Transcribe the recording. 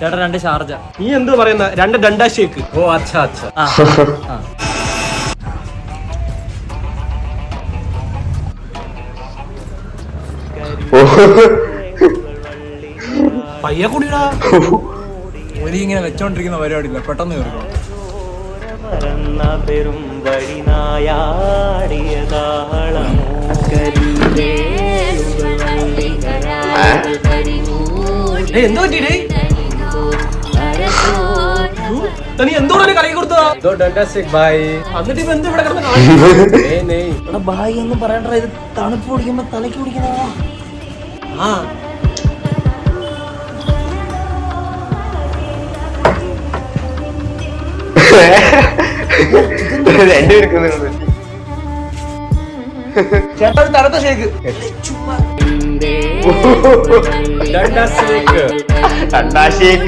ചേട്ടാ രണ്ട് ഷാർജ നീ എന്ത് പറയുന്ന? രണ്ട് ഡണ്ടാ ഷേക്ക് ഓ അച്ഛാ അച്ഛാ. പയ്യ കുടിടാ ഒരു ഇങ്ങനെ വെച്ചോണ്ടിരിക്കുന്ന പരിപാടിയില്ല. പെട്ടെന്ന് കേൾക്കണം പറന്ന പെരും എന്ത് പറ്റിയിടേ? നീ എന്തോടെ കളി കൊടുത്തതാ? ദോ ഡണ്ടാ ഷേക്ക് ബായ് എന്നിട്ട് ഇപ്പൊ എന്ത് ഇവിടെ കിടന്ന് കാണിക്കുന്നത്? ഏയ് നെയ്. ബായി ഒന്നും പറയണ്ട ഇത് തണുപ്പ് കുടിക്കുമ്പോ തലയ്ക്ക് കുടിക്കുന്നതാ ആ. ചേട്ടാ തണുത്ത ഷേക്ക് ചുമ്മാ. ഷേക്ക്